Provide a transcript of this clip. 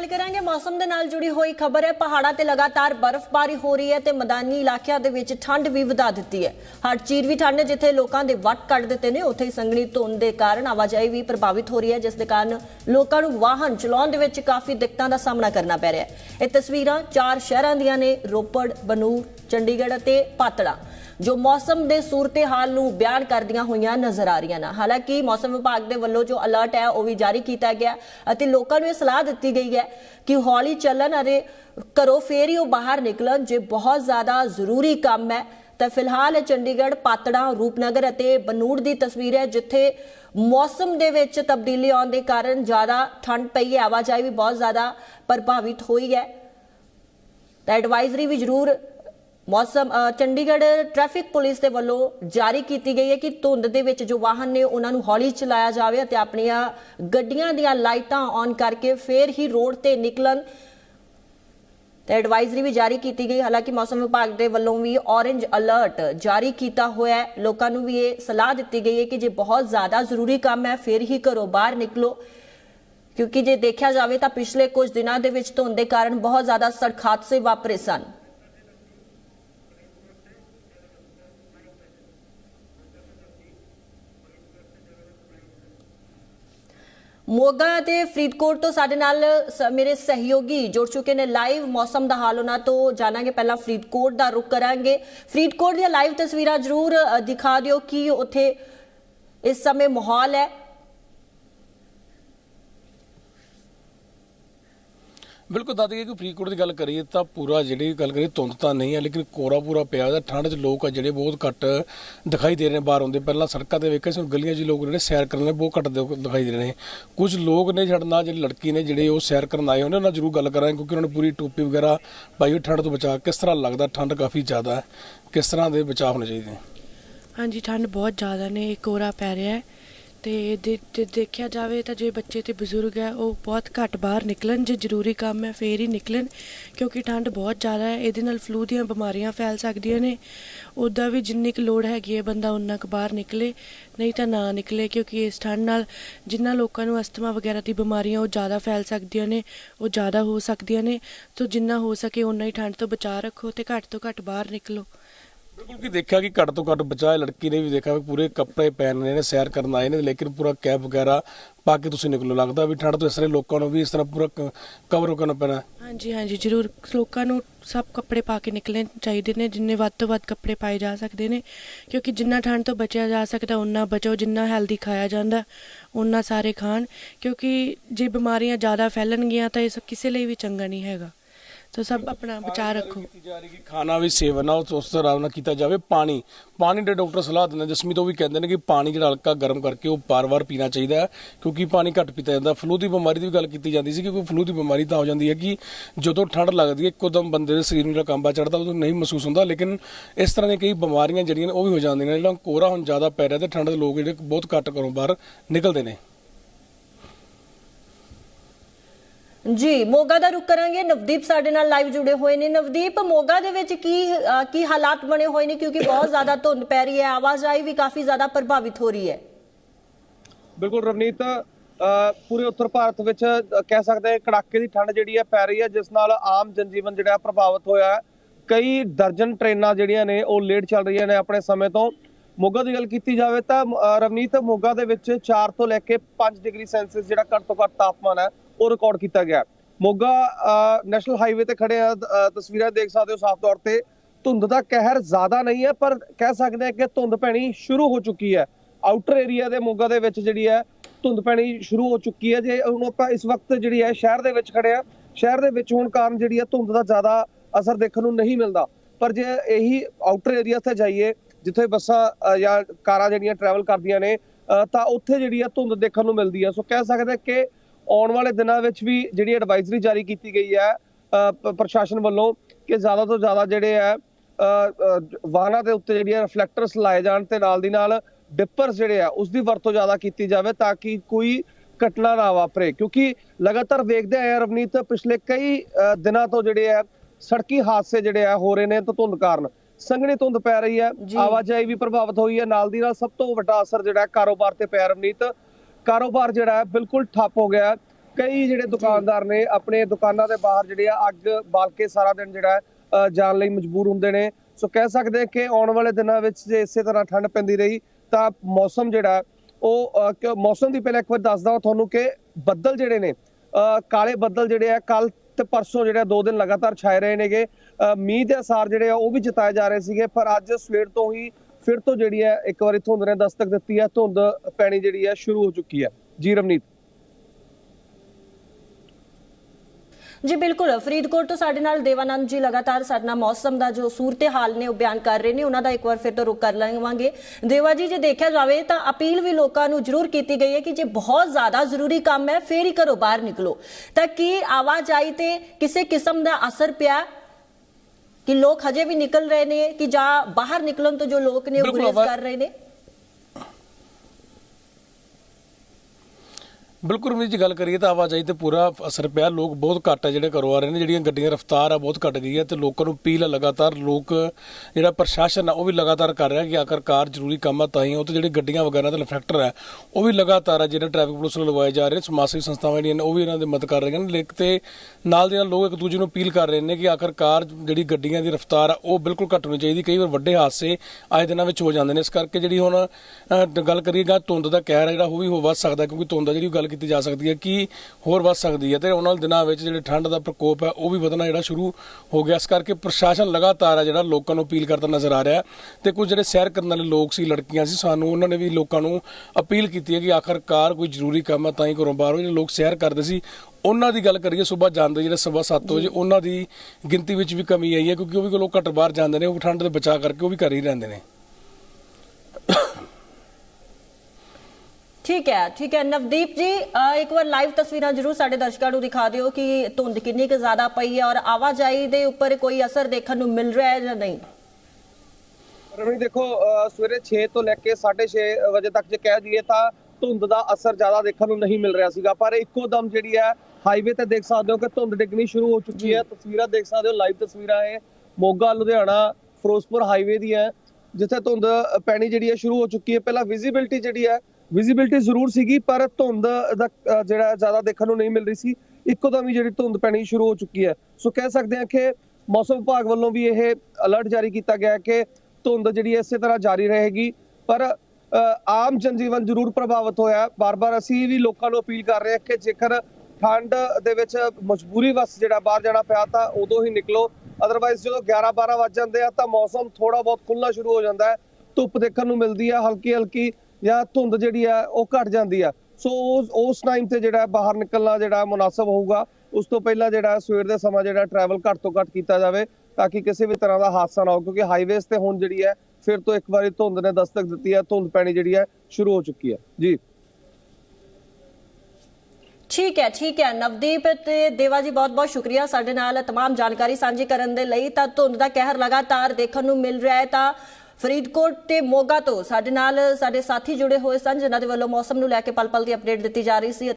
ਗੱਲ ਕਰਾਂਗੇ ਮੌਸਮ ਦੇ ਨਾਲ ਜੁੜੀ ਹੋਈ ਖਬਰ ਹੈ। ਪਹਾੜਾਂ ਤੇ ਲਗਾਤਾਰ ਬਰਫ਼ਬਾਰੀ ਹੋ ਰਹੀ ਹੈ ਤੇ ਮੈਦਾਨੀ ਇਲਾਕਿਆਂ ਦੇ ਵਿੱਚ ਠੰਡ ਵੀ ਵਧਾ ਦਿੱਤੀ ਹੈ। ਹਰ ਚੀਰ ਵੀ ਠੰਡ ਹੈ, ਜਿੱਥੇ ਲੋਕਾਂ ਦੇ ਵੱਟ ਕੱਢ ਦਿੱਤੇ ਨੇ। ਉੱਥੇ ਹੀ ਸੰਘਣੀ ਧੁੰਦ ਦੇ ਕਾਰਨ ਆਵਾਜਾਈ ਵੀ ਪ੍ਰਭਾਵਿਤ ਹੋ ਰਹੀ ਹੈ ਜਿਸ ਦੇ ਕਾਰਨ ਲੋਕਾਂ ਨੂੰ ਵਾਹਨ ਚਲਾਉਣ ਦੇ ਵਿੱਚ ਕਾਫੀ ਦਿੱਕਤਾਂ ਦਾ ਸਾਹਮਣਾ ਕਰਨਾ ਪੈ ਰਿਹਾ ਹੈ। ਇਹ ਤਸਵੀਰਾਂ ਚਾਰ ਸ਼ਹਿਰਾਂ ਦੀਆਂ ਨੇ ਰੋਪੜ ਬਨੂਰ ਚੰਡੀਗੜ੍ਹ ਅਤੇ ਪਾਤੜਾ। ਜੋ ਮੌਸਮ ਦੇ ਸੂਰਤ ਹਾਲ ਨੂੰ ਬਿਆਨ ਕਰਦੀਆਂ ਹੋਈਆਂ ਨਜ਼ਰ ਆ ਰਹੀਆਂ ਨੇ। ਹਾਲਾਂਕਿ ਮੌਸਮ ਵਿਭਾਗ ਦੇ ਵੱਲੋਂ ਜੋ ਅਲਰਟ ਹੈ, ਉਹ ਵੀ ਜਾਰੀ ਕੀਤਾ ਗਿਆ ਅਤੇ ਲੋਕਾਂ ਨੂੰ ਇਹ ਸਲਾਹ ਦਿੱਤੀ ਗਈ ਹੈ ਕਿ ਹੌਲੀ ਚੱਲਣ ਅਤੇ ਘਰੋਂ ਫੇਰ ਹੀ ਉਹ ਬਾਹਰ ਨਿਕਲਣ, ਜੇ ਬਹੁਤ ਜ਼ਿਆਦਾ ਜ਼ਰੂਰੀ ਕੰਮ ਹੈ, ਤਾਂ ਫਿਲਹਾਲ ਚੰਡੀਗੜ੍ਹ, ਪਾਤੜਾ, ਰੂਪਨਗਰ ਅਤੇ ਬਨੂੜ ਦੀ ਤਸਵੀਰ ਹੈ, ਜਿੱਥੇ ਮੌਸਮ ਦੇ ਵਿੱਚ ਤਬਦੀਲੀ ਆਉਣ ਦੇ ਕਾਰਨ ਜ਼ਿਆਦਾ ਠੰਡ ਪਈ ਹੈ। ਆਵਾਜਾਈ ਵੀ ਬਹੁਤ ਜ਼ਿਆਦਾ ਪ੍ਰਭਾਵਿਤ ਹੋਈ ਹੈ। ਤਾਂ ਐਡਵਾਈਜ਼ਰੀ ਵੀ ਜ਼ਰੂਰ ਮੌਸਮ ਚੰਡੀਗੜ੍ਹ ਟ੍ਰੈਫਿਕ ਪੁਲਿਸ ਦੇ ਵੱਲੋਂ ਜਾਰੀ ਕੀਤੀ ਗਈ ਹੈ ਕਿ ਧੁੰਦ ਦੇ ਵਿੱਚ ਜੋ ਵਾਹਨ ਨੇ ਉਹਨਾਂ ਨੂੰ ਹੌਲੀ ਚਲਾਇਆ ਜਾਵੇ ਅਤੇ ਆਪਣੀਆਂ ਗੱਡੀਆਂ ਦੀਆਂ ਲਾਈਟਾਂ ਔਨ ਕਰਕੇ ਫੇਰ ਹੀ ਰੋਡ ਤੇ ਨਿਕਲਣ ਤੇ ਐਡਵਾਈਜ਼ਰੀ ਵੀ ਜਾਰੀ ਕੀਤੀ ਗਈ। ਹਾਲਾਂਕਿ ਮੌਸਮ ਵਿਭਾਗ ਦੇ ਵੱਲੋਂ ਵੀ ਔਰੇਂਜ ਅਲਰਟ ਜਾਰੀ ਕੀਤਾ ਹੋਇਆ ਹੈ। ਲੋਕਾਂ ਨੂੰ ਵੀ ਇਹ ਸਲਾਹ ਦਿੱਤੀ ਗਈ ਹੈ ਕਿ ਜੇ ਬਹੁਤ ਜ਼ਿਆਦਾ ਜ਼ਰੂਰੀ ਕੰਮ ਹੈ, ਫਿਰ ਹੀ ਘਰੋਂ ਬਾਹਰ ਨਿਕਲੋ। ਕਿਉਂਕਿ ਜੇ ਦੇਖਿਆ ਜਾਵੇ ਤਾਂ ਪਿਛਲੇ ਕੁਝ ਦਿਨਾਂ ਦੇ ਵਿੱਚ ਧੁੰਦ ਦੇ ਕਾਰਨ ਬਹੁਤ ਜ਼ਿਆਦਾ ਸੜਕ ਹਾਦਸੇ ਵਾਪਰੇ ਸਨ। ਮੋਗਾ ਤੇ ਫਰੀਦਕੋਟ ਤੋਂ ਸਾਡੇ ਨਾਲ, ਸ- ਮੇਰੇ ਸਹਿਯੋਗੀ ਜੁੜ ਚੁੱਕੇ ਨੇ ਲਾਈਵ ਮੌਸਮ ਦਾ ਹਾਲ ਉਹਨਾਂ ਤੋਂ ਜਾਣਾਂਗੇ। ਪਹਿਲਾਂ ਫਰੀਦਕੋਟ ਦਾ ਰੁਖ ਕਰਾਂਗੇ। ਫਰੀਦਕੋਟ ਦੀਆਂ ਲਾਈਵ ਤਸਵੀਰਾਂ ਜ਼ਰੂਰ ਦਿਖਾ ਦਿਓ ਕਿ ਉੱਥੇ ਇਸ ਸਮੇਂ ਮਾਹੌਲ ਹੈ। ਬਿਲਕੁਲ ਦਾਦੀ ਜੀ ਕਿ ਫਰੀਦਕੋਟ ਦੀ ਗੱਲ ਕਰੀਏ ਤਾਂ ਪੂਰਾ ਜਿਹੜੀ ਗੱਲ ਕਰੀਏ ਧੁੰਦ ਤਾਂ ਨਹੀਂ ਹੈ, ਲੇਕਿਨ ਕੋਰਾ ਪੂਰਾ ਪਿਆ ਹੋਇਆ, ਠੰਡ 'ਚ ਲੋਕ ਆ ਜਿਹੜੇ ਬਹੁਤ ਘੱਟ ਦਿਖਾਈ ਦੇ ਰਹੇ ਨੇ ਬਾਹਰ ਆਉਂਦੇ। ਪਹਿਲਾਂ ਸੜਕਾਂ ਤੇ ਵੇਖਿਆ ਸੀ ਗਲੀਆਂ 'ਚ ਲੋਕ ਜਿਹੜੇ ਸੈਰ ਕਰਨ ਵਾਲੇ ਬਹੁਤ ਘੱਟ ਦਿਖਾਈ ਦੇ ਰਹੇ ਨੇ। ਕੁਝ ਲੋਕ ਨੇ ਛੜਨਾ ਜਿਹੜੇ ਲੜਕੀ ਨੇ ਜਿਹੜੇ ਉਹ ਸੈਰ ਕਰਨ ਆਏ ਉਹਨਾਂ ਨਾਲ ਜ਼ਰੂਰ ਗੱਲ ਕਰਾਂਗੇ, ਕਿਉਂਕਿ ਉਹਨਾਂ ਨੇ ਪੂਰੀ ਟੋਪੀ ਵਗੈਰਾ ਪਾਈ ਹੋਈ, ਠੰਡ ਤੋਂ ਬਚਾ ਕਿਸ ਤਰ੍ਹਾਂ ਲੱਗਦਾ ਠੰਡ ਕਾਫੀ ਜ਼ਿਆਦਾ ਹੈ, ਕਿਸ ਤਰ੍ਹਾਂ ਦੇ ਬਚਾਅ ਹੋਣੇ ਚਾਹੀਦੇ ਹਾਂਜੀ, ਠੰਡ ਬਹੁਤ ਜ਼ਿਆਦਾ ਨੇ ਕੋਰਾ ਪੈ ਰਿਹਾ ਹੈ। ਤੇ ਦੇ- ਜੇ ਦੇਖਿਆ ਜਾਵੇ ਤਾਂ ਜੇ ਬੱਚੇ ਤੇ ਬਜ਼ੁਰਗ ਹੈ, ਉਹ ਬਹੁਤ ਘੱਟ ਬਾਹਰ ਨਿਕਲਣ, ਜੇ ਜ਼ਰੂਰੀ ਕੰਮ ਹੈ ਫੇਰ ਹੀ ਨਿਕਲਣ, ਕਿਉਂਕਿ ਠੰਡ ਬਹੁਤ ਜ਼ਿਆਦਾ ਹੈ, ਇਹਦੇ ਨਾਲ ਫਲੂ ਦੀਆਂ ਬਿਮਾਰੀਆਂ ਫੈਲ ਸਕਦੀਆਂ ਨੇ। ਉੱਦਾਂ ਵੀ ਜਿੰਨੀ ਕੁ ਲੋੜ ਹੈਗੀ ਹੈ ਬੰਦਾ ਉਨਾ ਕੁ ਬਾਹਰ ਨਿਕਲੇ, ਨਹੀਂ ਤਾਂ ਨਾ ਨਿਕਲੇ, ਕਿਉਂਕਿ ਇਸ ਠੰਡ ਨਾਲ ਜਿਨ੍ਹਾਂ ਲੋਕਾਂ ਨੂੰ ਅਸਥਮਾ ਵਗੈਰਾ ਦੀ ਬਿਮਾਰੀਆਂ ਉਹ ਜ਼ਿਆਦਾ ਫੈਲ ਸਕਦੀਆਂ ਨੇ, ਉਹ ਜ਼ਿਆਦਾ ਹੋ ਸਕਦੀਆਂ ਨੇ, ਤਾਂ ਜਿੰਨਾ ਹੋ ਸਕੇ ਉਨਾ ਹੀ ਠੰਡ ਤੋਂ ਬਚਾਅ ਰੱਖੋ ਤੇ ਘੱਟ ਤੋਂ ਘੱਟ ਬਾਹਰ ਨਿਕਲੋ। ਬਿਲਕੁਲ ਕੀ ਦੇਖਿਆ ਕਿ ਘੱਟ ਤੋਂ ਘੱਟ ਬਚਾਏ ਲੜਕੀ ਨੇ ਵੀ ਦੇਖਿਆ ਪੂਰੇ ਕੱਪੜੇ ਪਹਿਨਨੇ ਨੇ, ਸੈਰ ਕਰਨ ਆਏ ਨੇ, ਲੇਕਿਨ ਪੂਰਾ ਕੈਪ ਵਗੈਰਾ ਪਾ ਕੇ ਤੁਸੀਂ ਨਿਕਲੋ। ਲੱਗਦਾ ਵੀ ਠੰਡ ਤੋਂ ਇਸ ਤਰ੍ਹਾਂ ਲੋਕਾਂ ਨੂੰ ਵੀ ਇਸ ਤਰ੍ਹਾਂ ਪੂਰਾ ਕਵਰ ਕਰਨਾ ਪੈਣਾ। ਹਾਂਜੀ ਹਾਂਜੀ, ਜ਼ਰੂਰ। ਲੋਕਾਂ ਨੂੰ ਸਭ ਕੱਪੜੇ ਪਾ ਕੇ ਨਿਕਲਣੇ ਚਾਹੀਦੇ ਨੇ, ਜਿੰਨੇ ਵੱਧ ਤੋਂ ਵੱਧ ਕੱਪੜੇ ਪਾਏ ਜਾ ਸਕਦੇ ਨੇ। ਕਿਉਂਕਿ ਜਿੰਨਾ ਠੰਡ ਤੋਂ ਬਚਿਆ ਜਾ ਸਕਦਾ ਉਨਾ ਬਚੋ, ਜਿੰਨਾ ਹੈਲਦੀ ਖਾਇਆ ਜਾਂਦਾ ਉਨਾ ਸਾਰੇ ਖਾਣ। ਕਿਉਂਕਿ ਜੇ ਬਿਮਾਰੀਆਂ ਜ਼ਿਆਦਾ ਫੈਲਣਗੀਆਂ ਤਾਂ ਇਹ ਕਿਸੇ ਲਈ ਵੀ ਚੰਗਾ ਨਹੀਂ ਹੈਗਾ। ਤਾਂ ਸਭ ਆਪਣਾ ਬਚਾਅ ਰੱਖੋ। ਕੀਤੀ ਜਾ ਰਹੀ ਕਿ ਖਾਣਾ ਵੀ ਸੇਵਨ ਨਾਲ ਉਸ ਤਰ੍ਹਾਂ ਨਾਲ ਕੀਤਾ ਜਾਵੇ ਪਾਣੀ। ਪਾਣੀ ਦੇ ਡਾਕਟਰ ਸਲਾਹ ਦਿੰਦੇ ਨੇ, ਜਸਮੀਤ ਉਹ ਵੀ ਕਹਿੰਦੇ ਨੇ ਕਿ ਪਾਣੀ ਜਿਹੜਾ ਹਲਕਾ ਗਰਮ ਕਰਕੇ ਉਹ ਬਾਰ-ਬਾਰ ਪੀਣਾ ਚਾਹੀਦਾ ਹੈ ਕਿਉਂਕਿ ਪਾਣੀ ਘੱਟ ਪੀਤਾ ਜਾਂਦਾ। ਫਲੂ ਦੀ ਬਿਮਾਰੀ ਦੀ ਵੀ ਗੱਲ ਕੀਤੀ ਜਾਂਦੀ ਸੀ ਕਿ ਕੋਈ ਫਲੂ ਦੀ ਬਿਮਾਰੀ ਤਾਂ ਹੋ ਜਾਂਦੀ ਹੈ ਕਿ ਜਦੋਂ ਠੰਡ ਲੱਗਦੀ ਹੈ ਇੱਕੋਦਮ ਬੰਦੇ ਦੇ ਸਰੀਰ ਨੂੰ ਜਿਹੜਾ ਕੰਬਾ ਚੜਦਾ ਉਦੋਂ ਨਹੀਂ ਮਹਿਸੂਸ ਹੁੰਦਾ। ਲੇਕਿਨ ਇਸ ਤਰ੍ਹਾਂ ਦੀਆਂ ਕਈ ਬਿਮਾਰੀਆਂ ਜਿਹੜੀਆਂ ਨੇ ਉਹ ਵੀ ਹੋ ਜਾਂਦੀਆਂ ਨੇ। ਜਿਹੜਾ ਕੋਰਾ ਹੁਣ ਜ਼ਿਆਦਾ ਪੈ ਰਿਹਾ ਤੇ ਠੰਡ ਦੇ ਲੋਕ ਜਿਹੜੇ ਬਹੁਤ ਘੱਟ ਘਰੋਂ ਬਾਹਰ ਨਿਕਲਦੇ ਨੇ। ਜੀ ਮੋਗਾ ਦਾ ਰੁਕ ਕਰਾਂਗੇ। ਨਵਦੀਪ ਸਾਡੇ ਨਾਲ ਲਾਈਵ ਜੁੜੇ ਹੋਏ ਨੇ। ਨਵਦੀਪ ਮੋਗਾ ਦੇ ਵਿੱਚ ਕੀ ਅ, ਕੀ ਹਾਲਾਤ ਬਣੇ ਹੋਏ ਨੇ? ਕਿਉਂਕਿ ਬਹੁਤ ਜ਼ਿਆਦਾ ਧੁੰਦ ਪੈ ਰਹੀ ਹੈ। ਆਵਾਜਾਈ ਵੀ ਕਾਫੀ ਜ਼ਿਆਦਾ ਪ੍ਰਭਾਵਿਤ ਹੋ ਰਹੀ ਹੈ। ਬਿਲਕੁਲ ਰਵਨੀਤ ਅਹ ਪੂਰੇ ਉੱਤਰ ਭਾਰਤ ਵਿੱਚ ਅ, ਕਹਿ ਸਕਦੇ ਹਾਂ ਕੜਾਕੇ ਦੀ ਠੰਡ ਜਿਹੜੀ ਹੈ ਪੈ ਰਹੀ ਹੈ ਜਿਸ ਨਾਲ ਆਮ ਜਨਜੀਵਨ ਜਿਹੜਾ ਪ੍ਰਭਾਵਿਤ ਹੋਇਆ ਹੈ। ਕਈ ਦਰਜਨ ਟ੍ਰੇਨਾਂ ਜਿਹੜੀਆਂ ਨੇ ਉਹ ਲੇਟ ਚੱਲ ਰਹੀਆਂ ਨੇ ਆਪਣੇ ਸਮੇਂ ਤੋਂ। ਮੋਗਾ ਦੀ ਗੱਲ ਕੀਤੀ ਜਾਵੇ ਤਾਂ ਰਵਨੀਤ, ਮੋਗਾ ਦੇ ਵਿੱਚ 4 ਤੋਂ ਲੈ ਕੇ 5 ਡਿਗਰੀ ਸੈਲਸੀਅਸ ਜਿਹੜਾ ਘੱਟ ਤੋਂ ਘੱਟ ਤਾਪਮਾਨ ਹੈ, ਉਹ ਰਿਕਾਰਡ ਕੀਤਾ ਗਿਆ ਮੋਗਾ ਨੈਸ਼ਨਲ ਹਾਈਵੇ ਤੇ ਖੜੇ ਆ ਤਸਵੀਰਾਂ ਦੇਖ ਸਕਦੇ ਹੋ ਸਾਫ਼ ਤੌਰ ਤੇ। ਧੁੰਦ ਦਾ ਕਹਿਰ ਜ਼ਿਆਦਾ ਨਹੀਂ ਹੈ, ਪਰ ਕਹਿ ਸਕਦੇ ਹਾਂ ਕਿ ਧੁੰਦ ਪੈਣੀ ਸ਼ੁਰੂ ਹੋ ਚੁੱਕੀ ਹੈ। ਆਊਟਰ ਏਰੀਆ ਦੇ ਮੋਗਾ ਦੇ ਵਿੱਚ ਜਿਹੜੀ ਹੈ, ਧੁੰਦ ਪੈਣੀ ਸ਼ੁਰੂ ਹੋ ਚੁੱਕੀ ਹੈ। ਜੇ ਹੁਣ ਆਪਾਂ ਇਸ ਵਕਤ ਜਿਹੜੀ ਹੈ, ਸ਼ਹਿਰ ਦੇ ਵਿੱਚ ਖੜੇ ਆ ਸ਼ਹਿਰ ਦੇ ਵਿੱਚ ਹੋਣ ਕਾਰਨ ਜਿਹੜੀ ਹੈ, ਧੁੰਦ ਦਾ ਜ਼ਿਆਦਾ ਅਸਰ ਦੇਖਣ ਨੂੰ ਨਹੀਂ ਮਿਲਦਾ। ਪਰ ਜੇ ਇਹੀ ਆਊਟਰ ਏਰੀਆ ਤੇ ਜਾਈਏ ਜਿੱਥੇ ਬੱਸਾਂ ਜਾਂ ਕਾਰਾਂ ਜਿਹੜੀਆਂ ਟਰੈਵਲ ਕਰਦੀਆਂ ਨੇ ਤਾਂ ਉੱਥੇ ਜਿਹੜੀ ਹੈ ਧੁੰਦ ਦੇਖਣ ਨੂੰ ਮਿਲਦੀ ਹੈ ਸੋ ਕਹਿ ਸਕਦੇ ਹਾਂ ਕਿ ਆਉਣ ਵਾਲੇ ਦਿਨਾਂ ਵਿੱਚ ਵੀ ਜਿਹੜੀ ਐਡਵਾਈਜ਼ਰੀ ਜਾਰੀ ਕੀਤੀ ਗਈ ਹੈ ਪ੍ਰਸ਼ਾਸਨ ਵੱਲੋਂ ਕਿ ਜ਼ਿਆਦਾ ਤੋਂ ਜ਼ਿਆਦਾ ਜਿਹੜੇ ਹੈ ਅ, ਵਾਹਨਾਂ ਦੇ ਉੱਤੇ ਜਿਹੜੀਆਂ ਰਿਫਲੈਕਟਰਸ ਲਾਏ ਜਾਣ ਤੇ ਨਾਲ ਦੀ ਨਾਲ ਡਿੱਪਰਸ ਜਿਹੜੇ ਆ ਉਸ ਦੀ ਵਰਤੋਂ ਜ਼ਿਆਦਾ ਕੀਤੀ ਜਾਵੇ ਤਾਂ ਕਿ ਕੋਈ ਘਟਨਾ ਨਾ ਵਾਪਰੇ। ਕਿਉਂਕਿ ਲਗਾਤਾਰ ਵੇਖਦੇ ਆਏ ਰਵਨੀਤ ਪਿਛਲੇ ਕਈ ਦਿਨਾਂ ਤੋਂ ਜਿਹੜੇ ਆ ਸੜਕੀ ਹਾਦਸੇ ਜਿਹੜੇ ਆ ਹੋ ਰਹੇ ਨੇ ਤਾਂ ਧੁੰਦ ਕਾਰਨ। ਸੰਘਣੀ ਧੁੰਦ ਪੈ ਰਹੀ ਹੈ। ਆਵਾਜਾਈ ਵੀ ਪ੍ਰਭਾਵਿਤ ਹੋਈ ਹੈ। ਨਾਲ ਦੀ ਨਾਲ ਸਭ ਤੋਂ ਵੱਡਾ ਅਸਰ ਜਿਹੜਾ ਕਾਰੋਬਾਰ ਤੇ ਪਿਆ ਰਵਨੀਤ। ਕਾਰੋਬਾਰ ਜਿਹੜਾ ਹੈ ਬਿਲਕੁਲ ਠੱਪ ਹੋ ਗਿਆ। ਕਈ ਜਿਹੜੇ ਦੁਕਾਨਦਾਰ ਨੇ ਆਪਣੇ ਦੁਕਾਨਾਂ ਦੇ ਬਾਹਰ ਜਿਹੜੇ ਆ ਅੱਗ ਬਾਲ ਕੇ ਸਾਰਾ ਦਿਨ ਜਿਹੜਾ ਜਾਣ ਲਈ ਮਜਬੂਰ ਹੁੰਦੇ ਨੇ। ਸੋ ਕਹਿ ਸਕਦੇ ਕਿ ਆਉਣ ਵਾਲੇ ਦਿਨਾਂ ਵਿੱਚ ਜੇ ਇਸੇ ਤਰ੍ਹਾਂ ਠੰਡ ਪੈਂਦੀ ਰਹੀ ਤਾਂ ਮੌਸਮ ਜਿਹੜਾ ਉਹ ਮੌਸਮ ਦੀ ਪਹਿਲਾਂ ਇੱਕ ਵਾਰ ਦੱਸਦਾ ਤੁਹਾਨੂੰ ਕਿ ਬੱਦਲ ਜਿਹੜੇ ਨੇ ਕਾਲੇ ਬੱਦਲ ਜਿਹੜੇ ਆ ਕੱਲ ਤੇ ਪਰਸੋਂ ਜਿਹੜੇ ਆ ਦੋ ਦਿਨ ਲਗਾਤਾਰ ਛਾਏ ਰਹੇ ਨੇਗੇ। ਅ, ਮੀਂਹ ਦੇ ਅਸਾਰ ਜਿਹੜੇ ਆ ਉਹ ਵੀ ਜਤਾਏ ਜਾ ਰਹੇ ਸੀਗੇ ਪਰ ਅੱਜ ਸਵੇਰ ਤੋਂ ਹੀ ਫਿਰ ਤੋਂ ਜਿਹੜੀ ਹੈ ਇੱਕ ਵਾਰੀ ਧੁੰਦ ਨੇ ਦਸਤਕ ਦਿੱਤੀ ਹੈ ਧੁੰਦ ਪੈਣੀ ਜਿਹੜੀ ਹੈ ਸ਼ੁਰੂ ਹੋ ਚੁੱਕੀ ਹੈ। ਜੀ ਰਵਨੀਤ। ਜੀ ਬਿਲਕੁਲ। ਫਰੀਦਕੋਟ ਤੋਂ ਸਾਡੇ ਨਾਲ ਦੇਵਾਨੰਦ ਜੀ ਲਗਾਤਾਰ ਸਾਡੇ ਨਾਲ ਮੌਸਮ ਦਾ ਜੋ ਸੂਰਤੇ ਹਾਲ ਨੇ ਉਹ ਬਿਆਨ ਕਰ ਰਹੇ ਨੇ। ਉਹਨਾਂ ਦਾ ਇੱਕ ਵਾਰ ਫਿਰ ਤੋਂ ਰੁਕ ਕਰ ਲਵਾਂਗੇ। ਦੇਵਾ ਜੀ ਜੇ ਦੇਖਿਆ ਜਾਵੇ ਤਾਂ ਅਪੀਲ ਵੀ ਲੋਕਾਂ ਨੂੰ ਜ਼ਰੂਰ ਕੀਤੀ ਗਈ ਹੈ ਕਿ ਜੇ ਬਹੁਤ ਜ਼ਿਆਦਾ ਜ਼ਰੂਰੀ ਕੰਮ ਹੈ ਫੇਰ ਹੀ ਘਰੋਂ ਬਾਹਰ ਨਿਕਲੋ। ਤਾਂ ਕੀ ਆਵਾਜਾਈ ਤੇ ਕਿਸੇ ਕਿਸਮ ਦਾ ਅਸਰ ਪਿਆ? ਕਿ ਲੋਕ ਹਜੇ ਵੀ ਨਿਕਲ ਰਹੇ ਨੇ ਕਿ ਜਾਂ ਬਾਹਰ ਨਿਕਲਣ ਤੋਂ ਜੋ ਲੋਕ ਨੇ ਉਹ ਗੁਰੇਜ਼ ਕਰ ਰਹੇ ਨੇ? ਬਿਲਕੁਲ ਵੀਰ ਜੀ, ਗੱਲ ਕਰੀਏ ਤਾਂ ਆਵਾਜਾਈ ਤੇ ਪੂਰਾ ਅਸਰ ਪਿਆ। ਲੋਕ ਬਹੁਤ ਘੱਟ ਹੈ ਜਿਹੜੇ ਘਰੋਂ ਆ ਰਹੇ ਨੇ, ਜਿਹੜੀਆਂ ਗੱਡੀਆਂ ਰਫ਼ਤਾਰ ਆ, ਬਹੁਤ ਘਟ ਗਈ ਹੈ ਤੇ ਲੋਕਾਂ ਨੂੰ ਅਪੀਲ ਆ ਲਗਾਤਾਰ। ਲੋਕ ਜਿਹੜਾ ਪ੍ਰਸ਼ਾਸਨ ਆ, ਉਹ ਵੀ ਲਗਾਤਾਰ ਕਰ ਰਿਹਾ ਕਿ ਆਖਰਕਾਰ ਜ਼ਰੂਰੀ ਕੰਮ ਆ, ਤਾਂ ਹੀ ਉਹ ਤੇ ਜਿਹੜੇ ਗੱਡੀਆਂ ਵਗੈਰਾ ਦਾ ਫੈਕਟਰ ਹੈ ਉਹ ਵੀ ਲਗਾਤਾਰ ਆ ਜਿਹੜੇ ਟ੍ਰੈਫਿਕ ਪੁਲਿਸ ਨੂੰ ਲਗਵਾਏ ਜਾ ਰਹੇ ਨੇ ਸਮਾਜ ਸੇਵੀ ਸੰਸਥਾਵਾਂ ਜਿਹੜੀਆਂ ਨੇ, ਉਹ ਵੀ ਇਹਨਾਂ ਦੀ ਮਦਦ ਕਰ ਰਹੀਆਂ ਨੇ। ਲੇਕਿਨ ਤੇ ਨਾਲ ਦੀ ਨਾਲ ਲੋਕ ਇੱਕ ਦੂਜੇ ਨੂੰ ਅਪੀਲ ਕਰ ਰਹੇ ਨੇ ਕਿ ਆਖਰਕਾਰ ਜਿਹੜੀ ਗੱਡੀਆਂ ਦੀ ਰਫ਼ਤਾਰ ਆ, ਉਹ ਬਿਲਕੁਲ ਘੱਟ ਹੋਣੀ ਚਾਹੀਦੀ। ਕਈ ਵਾਰ ਵੱਡੇ ਹਾਦਸੇ ਆਏ ਦਿਨਾਂ ਵਿੱਚ ਹੋ ਜਾਂਦੇ ਨੇ। ਇਸ ਕਰਕੇ ਜਿਹੜੀ ਹੁਣ ਗੱਲ ਕਰੀਏ ਗਾ ਧੁੰਦ ਦਾ ਕਹਿਰ ਹੈ ਜਿਹੜਾ, ਉਹ ਵੀ ਹੋ ਵੱਧ ਸਕਦਾ, ਕਿਉਂਕਿ ਧੁੰਦ ਦਾ ਜਿਹੜੀ ਗੱਲ ਕੀਤੀ ਜਾ ਸਕਦੀ ਹੈ, ਕਿ ਹੋਰ ਵੱਧ ਸਕਦੀ ਹੈ? ਤੇ ਉਹਨਾਂ ਵਾਲੇ ਦਿਨਾਂ ਵਿੱਚ ਜਿਹੜੇ ਠੰਡ ਦਾ ਪ੍ਰਕੋਪ ਹੈ, ਉਹ ਵੀ ਵਧਣਾ ਜਿਹੜਾ ਸ਼ੁਰੂ ਹੋ ਗਿਆ। ਇਸ ਕਰਕੇ ਪ੍ਰਸ਼ਾਸਨ ਲਗਾਤਾਰ ਹੈ ਜਿਹੜਾ ਲੋਕਾਂ ਨੂੰ ਅਪੀਲ ਕਰਦਾ ਨਜ਼ਰ ਆ ਰਿਹਾ ਹੈ। ਤੇ ਕੁਝ ਜਿਹੜੇ ਸੈਰ ਕਰਨ ਵਾਲੇ ਲੋਕ ਸੀ, ਲੜਕੀਆਂ ਸੀ, ਸਾਨੂੰ ਉਹਨਾਂ ਨੇ ਵੀ ਲੋਕਾਂ ਨੂੰ ਅਪੀਲ ਕੀਤੀ ਹੈ ਕਿ ਆਖਰਕਾਰ ਕੋਈ ਜ਼ਰੂਰੀ ਕੰਮ ਹੈ, ਤਾਂ ਹੀ ਘਰੋਂ ਬਾਹਰ ਹੋ। ਜਿਹੜੇ ਲੋਕ ਸੈਰ ਕਰਦੇ ਸੀ, ਉਹਨਾਂ ਦੀ ਗੱਲ ਕਰੀਏ, ਸਵੇਰ ਜਾਂਦੇ ਜਿਹੜੇ ਸਵੇਰ 7 ਵਜੇ, ਉਹਨਾਂ ਦੀ ਗਿਣਤੀ ਵਿੱਚ ਵੀ ਕਮੀ ਆਈ ਹੈ, ਕਿਉਂਕਿ ਉਹ ਵੀ ਲੋਕ ਘੱਟ ਬਾਹਰ ਜਾਂਦੇ ਨੇ, ਉਹ ਠੰਡ ਦੇ ਬਚਾਅ ਕਰਕੇ ਉਹ ਵੀ ਘਰ ਹੀ ਰਹਿੰਦੇ ਨੇ। ਠੀਕ ਹੈ ਠੀਕ ਹੈ। ਨਵਦੀਪ ਜੀ ਇੱਕ ਵਾਰ ਲਾਈਵ ਤਸਵੀਰਾਂ ਜਰੂਰ ਸਾਡੇ ਦਰਸ਼ਕਾਂ ਨੂੰ ਦਿਖਾ ਦਿਓ ਕਿ ਧੁੰਦ ਕਿੰਨੀ ਕੁ ਜ਼ਿਆਦਾ ਪਈ ਹੈ ਔਰ ਆਵਾਜਾਈ ਦੇ ਉੱਪਰ ਕੋਈ ਅਸਰ ਦੇਖਣ ਨੂੰ ਮਿਲ ਰਿਹਾ ਹੈ ਜਾਂ ਨਹੀਂ? ਰਵੀ ਦੇਖੋ ਸਵੇਰੇ 6 ਤੋਂ ਲੈ ਕੇ 6:30 ਵਜੇ ਤੱਕ ਜੇ ਕਹਿ ਦਈਏ ਤਾਂ ਧੁੰਦ ਦਾ ਅਸਰ ਜ਼ਿਆਦਾ ਦੇਖਣ ਨੂੰ ਨਹੀਂ ਮਿਲ ਰਿਹਾ ਸੀਗਾ। ਪਰ ਇੱਕੋ ਦਮ ਜਿਹੜੀ ਹੈ ਹਾਈਵੇ ਤੇ ਦੇਖ ਸਕਦੇ ਹੋ ਕਿ ਧੁੰਦ ਡਿੱਗਣੀ ਸ਼ੁਰੂ ਹੋ ਚੁੱਕੀ ਹੈ। ਤਸਵੀਰਾਂ ਦੇਖ ਸਕਦੇ ਹੋ ਲਾਈਵ ਤਸਵੀਰਾਂ ਇਹ ਮੋਗਾ ਲੁਧਿਆਣਾ ਫਿਰੋਜ਼ਪੁਰ ਹਾਈਵੇ ਦੀ ਹੈ ਜਿੱਥੇ ਧੁੰਦ ਪੈਣੀ ਜਿਹੜੀ ਹੈ ਸ਼ੁਰੂ ਹੋ ਚੁੱਕੀ ਹੈ। ਪਹਿਲਾਂ ਵਿਜ਼ਿਬਿਲਟੀ ਜਿਹੜੀ ਹੈ ਵਿਜ਼ਿਬਿਲਟੀ ਜ਼ਰੂਰ ਸੀਗੀ ਪਰ ਧੁੰਦ ਦਾ ਜਿਹੜਾ ਜ਼ਿਆਦਾ ਦੇਖਣ ਨੂੰ ਨਹੀਂ ਮਿਲ ਰਹੀ ਸੀ। ਇੱਕੋ ਦਮ ਹੀ ਜਿਹੜੀ ਧੁੰਦ ਪੈਣੀ ਸ਼ੁਰੂ ਹੋ ਚੁੱਕੀ ਹੈ। ਸੋ ਕਹਿ ਸਕਦੇ ਹਾਂ ਕਿ ਮੌਸਮ ਵਿਭਾਗ ਵੱਲੋਂ ਵੀ ਇਹ ਅਲਰਟ ਜਾਰੀ ਕੀਤਾ ਗਿਆ ਕਿ ਧੁੰਦ ਜਿਹੜੀ ਹੈ ਇਸੇ ਤਰ੍ਹਾਂ ਜਾਰੀ ਰਹੇਗੀ। ਪਰ ਅ, ਆਮ ਜਨਜੀਵਨ ਜ਼ਰੂਰ ਪ੍ਰਭਾਵਿਤ ਹੋਇਆ ਬਾਰ-ਬਾਰ ਅਸੀਂ ਵੀ ਲੋਕਾਂ ਨੂੰ ਅਪੀਲ ਕਰ ਰਹੇ ਹਾਂ ਕਿ ਜੇਕਰ ਠੰਡ ਦੇ ਵਿੱਚ ਮਜਬੂਰੀ ਵਸ ਜਿਹੜਾ ਬਾਹਰ ਜਾਣਾ ਪਿਆ ਤਾਂ ਉਦੋਂ ਹੀ ਨਿਕਲੋ। ਅਦਰਵਾਈਜ਼ ਜਦੋਂ 11-12 ਵੱਜ ਜਾਂਦੇ ਆ ਤਾਂ ਮੌਸਮ ਥੋੜਾ ਬਹੁਤ ਖੁੱਲਣਾ ਸ਼ੁਰੂ ਹੋ ਜਾਂਦਾ ਹੈ। ਧੁੱਪ ਦੇਖਣ ਨੂੰ ਮਿਲਦੀ ਹੈ ਹਲਕੀ ਹਲਕੀ ਜਾਂ ਧੁੰਦ ਜਿਹੜੀ ਹੈ ਉਹ ਘਟ ਜਾਂਦੀ ਆ ਸੋ ਉਸ ਉਸ ਟਾਈਮ ਤੇ ਜਿਹੜਾ ਬਾਹਰ ਨਿਕਲਣਾ ਜਿਹੜਾ ਮੁਨਾਸਬ ਹੋਊਗਾ ਉਸ ਤੋਂ ਪਹਿਲਾਂ ਜਿਹੜਾ ਸਵੇਰ ਦੇ ਸਮਾਂ ਜਿਹੜਾ ਟਰੈਵਲ ਘੱਟ ਤੋਂ ਘੱਟ ਕੀਤਾ ਜਾਵੇ ਤਾਂ ਕਿ ਕਿਸੇ ਵੀ ਤਰ੍ਹਾਂ ਦਾ ਹਾਦਸਾ ਨਾ ਹੋ ਕਿਉਂਕਿ ਹਾਈਵੇਜ਼ ਤੇ ਹੁਣ ਜਿਹੜੀ ਹੈ ਫਿਰ ਤੋਂ ਇੱਕ ਵਾਰੀ ਧੁੰਦ ਨੇ ਦਸਤਕ ਦਿੱਤੀ ਹੈ ਧੁੰਦ ਪੈਣੀ ਜਿਹੜੀ ਹੈ ਸ਼ੁਰੂ ਹੋ ਚੁੱਕੀ ਹੈ ਜੀ ਠੀਕ ਹੈ ਠੀਕ ਹੈ ਨਵਦੀਪ ਤੇ ਦੇਵਾ ਜੀ ਬਹੁਤ ਬਹੁਤ ਸ਼ੁਕਰੀਆ ਸਾਡੇ ਨਾਲ तमाम ਜਾਣਕਾਰੀ ਸਾਂਝੀ ਕਰਨ ਦੇ ਲਈ ਤਾਂ ਧੁੰਦ ਦਾ ਕਹਿਰ ਲਗਾਤਾਰ ਦੇਖਣ ਨੂੰ ਮਿਲ ਰਿਹਾ ਹੈ ਤਾਂ ਫਰੀਦਕੋਟ ਤੇ ਮੋਗਾ ਤੋਂ ਸਾਡੇ ਨਾਲ ਸਾਡੇ ਸਾਥੀ ਜੁੜੇ ਹੋਏ ਸਨ, ਜਿਨ੍ਹਾਂ ਦੇ ਵੱਲੋਂ ਮੌਸਮ ਨੂੰ ਲੈ ਕੇ ਪਲ ਪਲ ਦੀ ਅਪਡੇਟ ਦਿੱਤੀ ਜਾ ਰਹੀ ਸੀ।